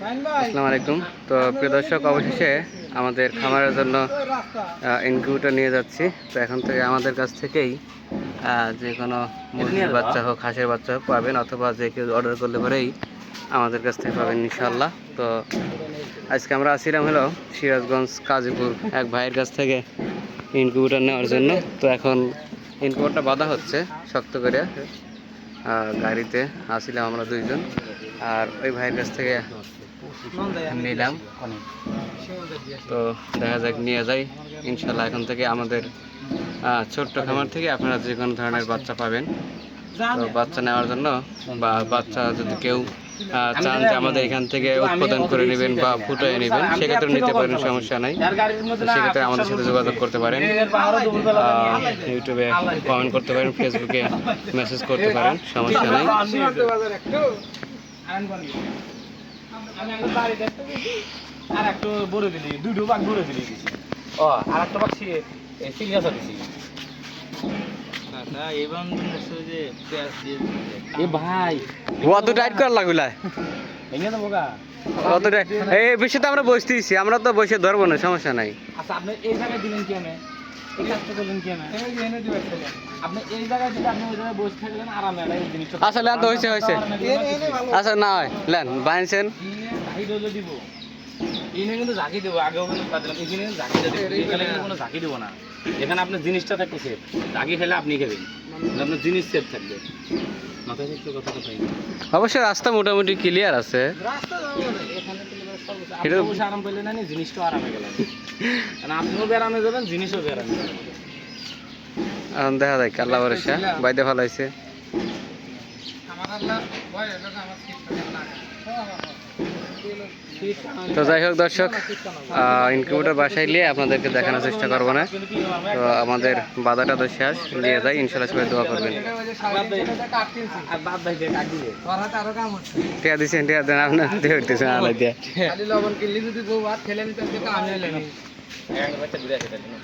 আসসালামু আলাইকুম। তো প্রিয় দর্শক অবশেষে আমাদের খামারের জন্য ইনকিউটার নিয়ে যাচ্ছি। তো এখন থেকে আমাদের কাছ থেকেই যে কোনো মুরগির বাচ্চা হোক হাঁসের বাচ্চা হোক পাবেন অথবা যে কেউ অর্ডার করলে পরেই আমাদের কাছ থেকে পাবেন ইনশাল্লাহ তো আজকে আমরা আসছিলাম হলো সিরাজগঞ্জ কাজীপুর এক ভাইয়ের কাছ থেকে ইনকিউটার নেওয়ার জন্য। তো এখন ইনকিউটারটা বাঁধা হচ্ছে শক্ত করে। গাড়িতে আসছিলাম আমরা দুইজন। আর ওই ভাইয়ের কাছ থেকে নিলাম। তো দেখা যাক, নিয়ে যাই। ইনশাল্লাহ এখন থেকে আমাদের ছোট্ট খামার থেকে আপনারা যে কোনো ধরনের বাচ্চা পাবেন। তো বাচ্চা নেওয়ার জন্য বা বাচ্চা যদি কেউ চান যে আমাদের এখান থেকে উৎপাদন করে নেবেন বা ফুটিয়ে নেবেন, সেক্ষেত্রে নিতে পারেন, সমস্যা নাই। সেক্ষেত্রে আমাদের সাথে যোগাযোগ করতে পারেন। ইউটিউবে কমেন্ট করতে পারেন ফেসবুকে মেসেজ করতে পারেন, সমস্যা নাই। আর একটু বড় দিলি দুটো বাঘ বড় দিলি। দিছি ও আর একটা বাঘ সিরিয়াস দিছি। এ ভাই অত টাইট করা লাগবে ভেঙে দেবো গা। অত এই তো আমরা বসতেছি আমরা তো বসে ধরবো না সমস্যা নাই। আচ্ছা আপনি এই জায়গায় দিলেন কি আমি? এই কাজটা করলেন কি আমি? আপনি এই জায়গায় দিলে আপনি ওই জায়গায় বসে থাকলেন আরামে এই জিনিসটা। আচ্ছা লেন তো হয়েছে হয়েছে আচ্ছা না হয়। লেন দিব। এখানে কিন্তু ঝাঁকি দেবো আগেও কিন্তু কথা দিলাম কিন্তু ঝাঁকি দেবো এখানে কিন্তু কোনো ঝাঁকি দেবো না। এখানে আপনার জিনিসটা থাকবে সেফ ঝাঁকি খেলে আপনি খাবেন। আপনার জিনিস সেফ থাকবে। মাথায় কথাটা অবশ্য রাস্তা মোটামুটি ক্লিয়ার আছে। এখানে তো এবার সর্বোচ্চ এটা- আপনিও বসে আরাম পেলেন না নি, জিনিসটাও আরামে গেলেন কারণ আপনিও বেড়ামে যাবেন জিনিসও বেড়ামে যাবেন। দেখা যায় কাল্লা বরেশা বাইদে ফেলাইছে তো যাই হোক দর্শক ইনকিউবেটর বাসায় নিয়ে আপনাদেরকে দেখানোর চেষ্টা করব না। তো আমাদের বাধাটা তো শেষ নিয়ে যাই ইনশাল্লাহ সবাই দোয়া করবেন। টিয়া দিচ্ছেন টিয়া দেন আপনার দিয়ে। উঠতেছেন আলাই দিয়ে এক বাচ্চা ঘুরে আসে তাহলে না